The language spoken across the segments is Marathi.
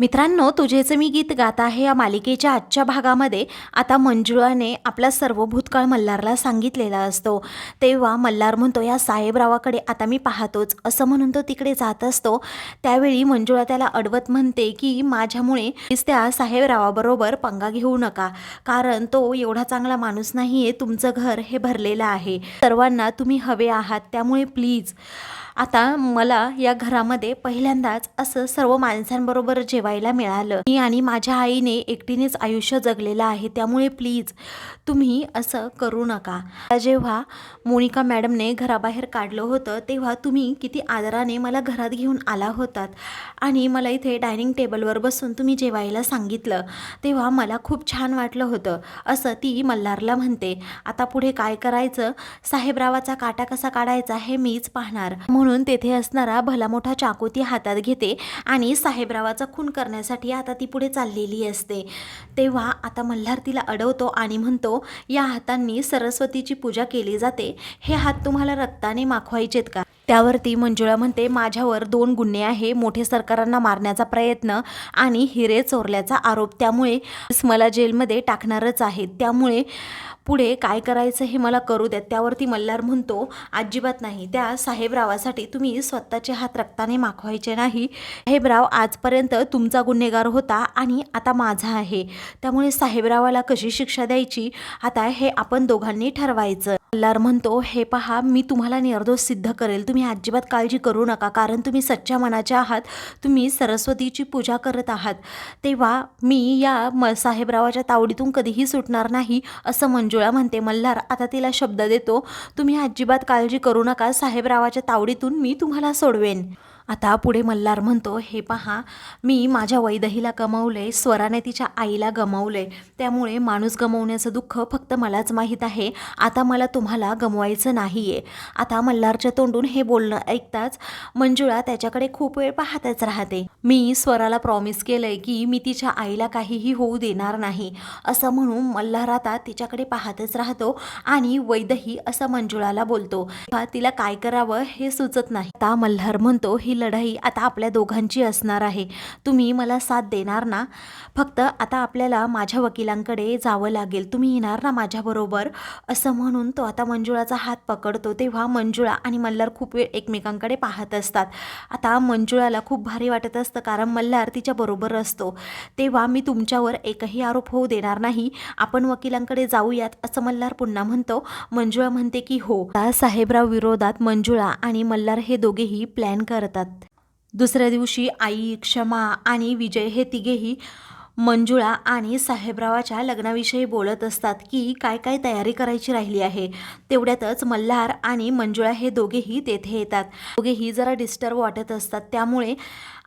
मित्रांनो तुझेचं मी गीत गात आहे या मालिकेच्या आजच्या भागामध्ये. आता मंजुळाने आपला सर्व भूतकाळ मल्हारला सांगितलेला असतो. तेव्हा मल्हार म्हणतो या साहेबरावाकडे आता मी पाहतोच. असं म्हणून तो तिकडे जात असतो. त्यावेळी मंजुळा त्याला अडवत म्हणते की माझ्यामुळे त्या साहेबरावाबरोबर पंगा घेऊ नका. कारण तो एवढा चांगला माणूस नाही आहे तुमचं घर हे भरलेलं आहे. सर्वांना तुम्ही हवे आहात. त्यामुळे प्लीज आता मला या घरामध्ये पहिल्यांदाच असं सर्व माणसांबरोबर जेवायला मिळालं. मी आणि माझ्या आईने एकटीनेच आयुष्य जगलेलं आहे. त्यामुळे प्लीज तुम्ही असं करू नका. जेव्हा मोनिका मॅडमने घराबाहेर काढलं होतं तेव्हा तुम्ही किती आदराने मला घरात घेऊन आला होतात आणि मला इथे डायनिंग टेबलवर बसून तुम्ही जेवायला सांगितलं तेव्हा मला खूप छान वाटलं होतं. असं ती मल्हारला म्हणते आता पुढे काय करायचं? साहेबरावाचा काटा कसा काढायचा हे मीच पाहणार. म्हणून म्हणून तेथे असणारा भला मोठा चाकू ती हातात घेते आणि साहेबरावाचा खून करण्यासाठी आता ती पुढे चाललेली असते. तेव्हा आता मल्हार तिला अडवतो आणि म्हणतो या हातांनी सरस्वतीची पूजा केली जाते. हे हात तुम्हाला रक्ताने माखवायचेत का? त्यावरती मंजुळा म्हणते माझ्यावर दोन गुन्हे आहे मोठे सरकारांना मारण्याचा प्रयत्न आणि हिरे चोरल्याचा आरोप. त्यामुळे मला जेलमध्ये टाकणारच आहे त्यामुळे पुढे काय करायचं हे मला करू द्या. त्यावरती मल्हार म्हणतो अजिबात नाही. त्या साहेबरावासाठी तुम्ही स्वतःचे हात रक्ताने माखवायचे नाही. साहेबराव आजपर्यंत तुमचा गुन्हेगार होता आणि आता माझा आहे. त्यामुळे साहेबरावाला कशी शिक्षा द्यायची? आता हे आपण दोघांनी ठरवायचं. मल्हार म्हणतो हे पहा मी तुम्हाला निर्दोष सिद्ध करेल. तुम्ही अजिबात काळजी करू नका कारण तुम्ही सच्च्या मनाच्या आहात. तुम्ही सरस्वतीची पूजा करत आहात. तेव्हा मी या म साहेबरावाच्या तावडीतून कधीही सुटणार नाही असं मंजुळा म्हणते. मल्हार आता तिला शब्द देतो तुम्ही अजिबात काळजी करू नका. साहेबरावाच्या तावडीतून मी तुम्हाला सोडवेन. आता पुढे मल्हार म्हणतो हे पहा मी माझ्या वैदहीला गमावले स्वराने तिच्या आईला गमावले. त्यामुळे माणूस गमावण्याचं दुःख फक्त मलाच माहीत आहे. आता मला तुम्हाला गमवायचं नाही आहे आता मल्हारच्या तोंडून हे बोलणं ऐकताच मंजुळा त्याच्याकडे खूप वेळ पाहतच राहते. मी स्वराला प्रॉमिस केलंय की मी तिच्या आईला काहीही होऊ देणार नाही. असं म्हणून मल्हार आता तिच्याकडे पाहतच राहतो आणि वैदही असं मंजुळाला बोलतो तिला काय करावं हे सुचत नाही. आता मल्हार म्हणतो ही लढाई आता आपल्या दोघांची असणार आहे. तुम्ही मला साथ देणार ना? फक्त आता आपल्याला माझ्या वकिलांकडे जावं लागेल. तुम्ही येणार ना माझ्याबरोबर असं म्हणून तो आता मंजुळाचा हात पकडतो. तेव्हा मंजुळा आणि मल्हार खूप वेळ एकमेकांकडे पाहत असतात. आता मंजुळाला खूप भारी वाटत असतं कारण मल्हार तिच्याबरोबर असतो. तेव्हा मी तुमच्यावर एकही आरोप होऊ देणार नाही. आपण वकिलांकडे जाऊयात असं मल्हार पुन्हा म्हणतो. मंजुळा म्हणते की हो. साहेबराव विरोधात मंजुळा आणि मल्हार हे दोघेही प्लॅन करतात. दुसऱ्या दिवशी आई क्षमा आणि विजय हे तिघेही मंजुळा आणि साहेबरावाच्या लग्नाविषयी बोलत असतात की काय काय तयारी करायची राहिली आहे? तेवढ्यातच मल्हार आणि मंजुळा हे दोघेही तेथे येतात. दोघेही जरा डिस्टर्ब वाटत असतात. त्यामुळे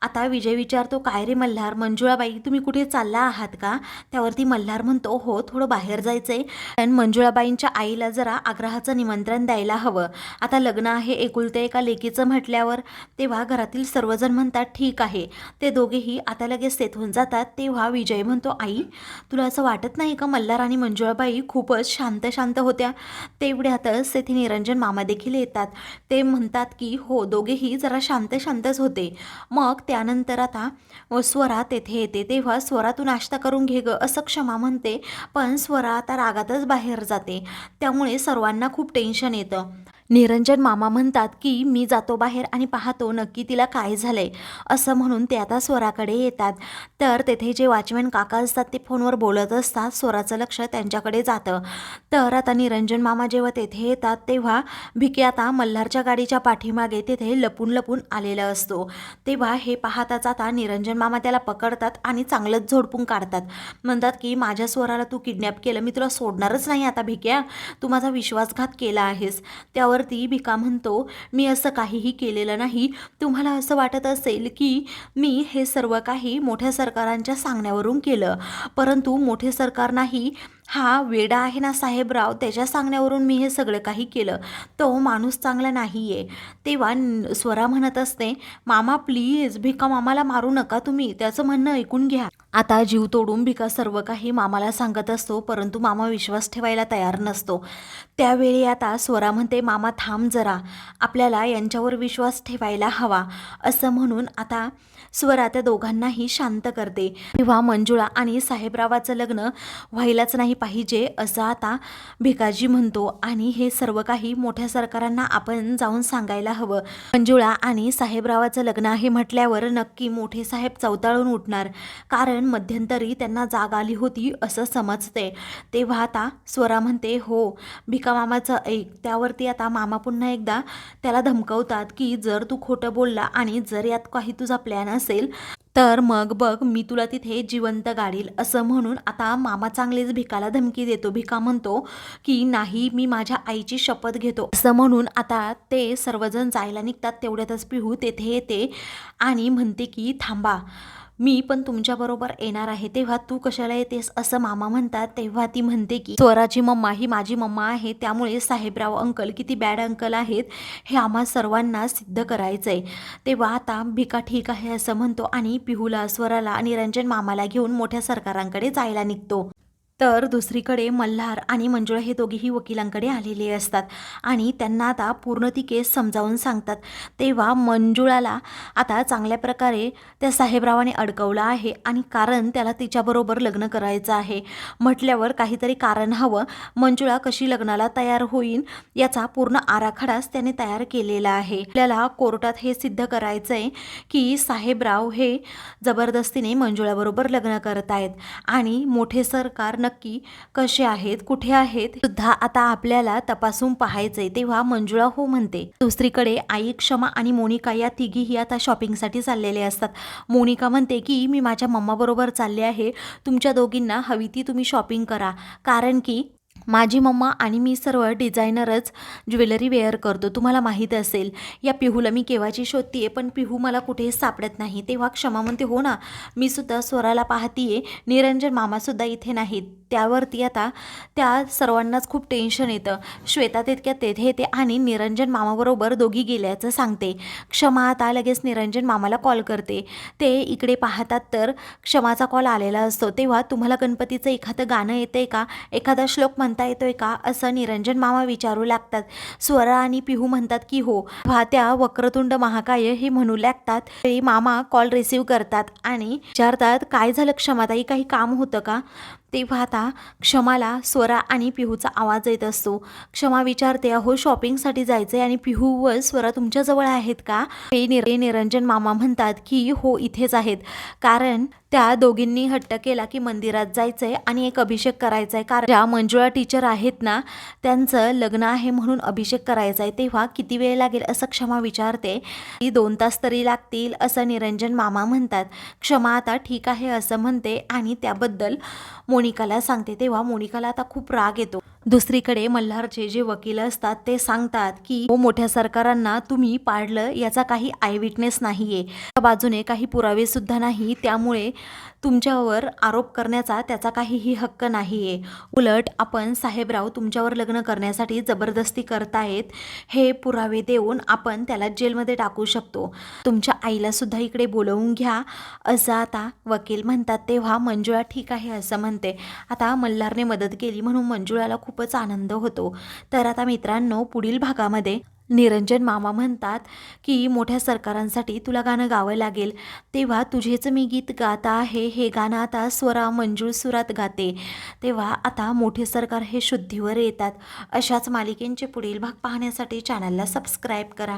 आता विजय विचारतो काय रे मल्हार मंजुळाबाई तुम्ही कुठे चालला आहात का? त्यावरती मल्हार म्हणतो हो थोडं बाहेर जायचंय. पण मंजुळाबाईंच्या आईला जरा आग्रहाचं निमंत्रण द्यायला हवं. आता लग्न आहे एकुलते एका लेकीचं म्हटल्यावर तेव्हा घरातील सर्वजण म्हणतात ठीक आहे. ते दोघेही आता लगेच तेथून जातात. तेव्हा विजय म्हणतो आई तुला असं वाटत नाही का मल्हार आणि मंजुळाबाई खूपच शांत शांत होत्या? तेवढ्यातच तेथे निरंजन मामा देखील येतात. ते म्हणतात की हो दोघेही जरा शांत शांतच होते. मग त्यानंतर आता स्वरा तेथे येते. तेव्हा स्वरा तू नाश्ता करून घे ग असं क्षमा म्हणते. पण स्वरा आता रागातच बाहेर जाते. त्यामुळे सर्वांना खूप टेन्शन येतं. निरंजन मामा म्हणतात की मी जातो बाहेर आणि पाहतो नक्की तिला काय झालंय. असं म्हणून ते आता स्वराकडे येतात. तर तेथे जे वॉचमॅन काका असतात ते फोनवर बोलत असतात. स्वराचं लक्ष त्यांच्याकडे जातं. तर आता निरंजन मामा जेव्हा तेथे येतात तेव्हा भिके आता मल्हारच्या गाडीच्या पाठीमागे तेथे लपून लपून आलेला असतो. तेव्हा हे पाहताच आता निरंजन मामा त्याला पकडतात आणि चांगलंच झोडपून काढतात. म्हणतात की माझ्या स्वराला तू किडनॅप केलं. मी तुला सोडणारच नाही आता भिक्या. तू माझा विश्वासघात केला आहेस. त्यावरती भिका म्हणतो मी असं काहीही केलेलं नाही. तुम्हाला असं वाटत असेल की मी हे सर्व काही मोठ्या सरकारांच्या सांगण्यावरून केलं. परंतु मोठे सरकार नाही हा वेडा आहे ना साहेबराव त्याच्या सांगण्यावरून मी हे सगळं काही केलं. तो माणूस चांगला नाही आहे तेव्हा स्वरा म्हणत असते मामा प्लीज भिका मामाला मारू नका तुम्ही त्याचं म्हणणं ऐकून घ्या. आता जीव तोडून भिका सर्व काही मामाला सांगत असतो परंतु मामा विश्वास ठेवायला तयार नसतो. त्यावेळी आता स्वरा म्हणते मामा थांब जरा. आपल्याला यांच्यावर विश्वास ठेवायला हवा. असं म्हणून आता स्वरा त्या दोघांनाही शांत करते. तेव्हा मंजुळा आणि साहेबरावाचं लग्न व्हायलाच नाही पाहिजे असं आता भिकाजी म्हणतो आणि हे सर्व काही मोठ्या सरकारांना आपण जाऊन सांगायला हवं. मंजुळा आणि साहेबरावाचं लग्न आहे म्हटल्यावर नक्की मोठे साहेब चवताळून उठणार. कारण मध्यंतरी त्यांना जाग आली होती असं समजते. तेव्हा आता स्वरा म्हणते हो भिका मामाचं ऐक. त्यावरती आता मामा पुन्हा एकदा त्याला धमकवतात की जर तू खोटं बोलला आणि जर यात काही तुझा प्लॅन असेल तर मग बघ मी तुला तिथे जिवंत गाडील असं म्हणून आता मामा चांगलेच भिकाला धमकी देतो. भिका म्हणतो की नाही मी माझ्या आईची शपथ घेतो. असं म्हणून आता ते सर्वजण जायला निघतात तेवढ्यातच पिहू तेथे येते आणि म्हणते की थांबा मी पण तुमच्याबरोबर येणार आहे तेव्हा तू कशाला येतेस असं मामा म्हणतात तेव्हा ती म्हणते की स्वराची मम्मा ही माझी मम्मा आहे त्यामुळे साहेबराव अंकल किती बॅड अंकल आहेत हे आम्हा सर्वांना सिद्ध करायचं आहे तेव्हा आता भिका ठीक आहे असं म्हणतो आणि पिहूला स्वराला आणि रंजन मामाला घेऊन मोठ्या सरकारांकडे जायला निघतो. तर दुसरीकडे मल्हार आणि मंजुळा हे दोघेही वकिलांकडे आलेले असतात आणि त्यांना आता पूर्ण ती केस समजावून सांगतात. तेव्हा मंजुळाला आता चांगल्या प्रकारे त्या साहेबरावाने अडकवलं आहे आणि कारण त्याला तिच्याबरोबर लग्न करायचं आहे. म्हटल्यावर काहीतरी कारण हवं. मंजुळा कशी लग्नाला तयार होईल याचा पूर्ण आराखडाच त्याने तयार केलेला आहे. आपल्याला कोर्टात हे सिद्ध करायचं आहे की साहेबराव हे जबरदस्तीने मंजुळाबरोबर लग्न करत आहेत आणि मोठे सरकार नक्की कसे आहेत कुठे आहेत सुद्धा आता आपल्याला तपासून पाहायचंय तेव्हा मंजुळा हो म्हणते दुसरीकडे आई क्षमा आणि मोनिका या तिघीही आता शॉपिंगसाठी चाललेले असतात. मोनिका म्हणते की मी माझ्या मम्माबरोबर चालले आहे. तुमच्या दोघींना हवी ती तुम्ही शॉपिंग करा. कारण की माझी मम्मा आणि मी सर्व डिझायनरच ज्वेलरी वेअर करतो. तुम्हाला माहीत असेल या पिहूला मी केव्हाची शोधतीये पण पिहू मला कुठेही सापडत नाही. तेव्हा क्षमा म्हणते हो ना मी सुद्धा स्वराला पाहतीये. निरंजन मामासुद्धा इथे नाहीत. त्यावरती आता त्या सर्वांनाच खूप टेन्शन येतं. श्वेता तितक्या तेथे येते आणि निरंजन मामाबरोबर दोघी गेल्याचं सांगते. क्षमा आता लगेच निरंजन मामाला कॉल करते. ते इकडे पाहतात तर क्षमाचा कॉल आलेला असतो. तेव्हा तुम्हाला गणपतीचं एखादं गाणं येतंय का? एखादा श्लोक म्हणता येतोय का? असं निरंजन मामा विचारू लागतात. स्वरा आणि पिहू म्हणतात की हो भात्या वक्रतुंड महाकाय हे म्हणू लागतात. ते मामा कॉल रिसीव करतात आणि विचारतात काय झालं? क्षमाताई काही काम होतं का? तेव्हा आता क्षमाला स्वरा आणि पिहूचा आवाज येत असतो. क्षमा विचारते अहो शॉपिंगसाठी जायचंय आणि पिहू व स्वरा तुमच्याजवळ आहेत का? हे निर निरंजन मामा म्हणतात की हो इथेच आहेत. कारण त्या दोघींनी हट्ट केला की मंदिरात जायचंय आणि एक अभिषेक करायचा आहे कारण ज्या मंजुळा टीचर आहेत ना त्यांचं लग्न आहे म्हणून अभिषेक करायचा आहे तेव्हा किती वेळ लागेल असं क्षमा विचारते? ती दोन तास तरी लागतील असं निरंजन मामा म्हणतात. क्षमा आता ठीक आहे असं म्हणते आणि त्याबद्दल मोनिकाला सांगते तेव्हा मोनिकाला आता खूप राग येतो. दुसरीकडे मल्हारचे जे वकील असतात ते सांगतात की हो मोठ्या सरकारांना तुम्ही पाडलं याचा काही आय विटनेस नाहीये. त्या बाजूने काही पुरावे सुद्धा नाही त्यामुळे तुमच्यावर आरोप करण्याचा त्याचा काहीही हक्क नाही आहे उलट आपण साहेबराव तुमच्यावर लग्न करण्यासाठी जबरदस्ती करतायत हे पुरावे देऊन आपण त्याला जेलमध्ये टाकू शकतो. तुमच्या आईलासुद्धा इकडे बोलवून घ्या. असं आता वकील म्हणतात तेव्हा मंजुळा ठीक आहे असं म्हणते. आता मल्हारने मदत केली म्हणून मंजुळाला खूपच आनंद होतो. तर आता मित्रांनो पुढील भागामध्ये निरंजन मामा म्हणतात की मोठ्या सरकारांसाठी तुला गाणं गावं लागेल. तेव्हा तुझेच मी गीत गाता आहे. हे गाणं आता स्वरा मंजूळ सुरात गाते. तेव्हा आता मोठे सरकार हे शुद्धीवर येतात. अशाच मालिकेंचे पुढील भाग पाहण्यासाठी चॅनलला सबस्क्राईब करा.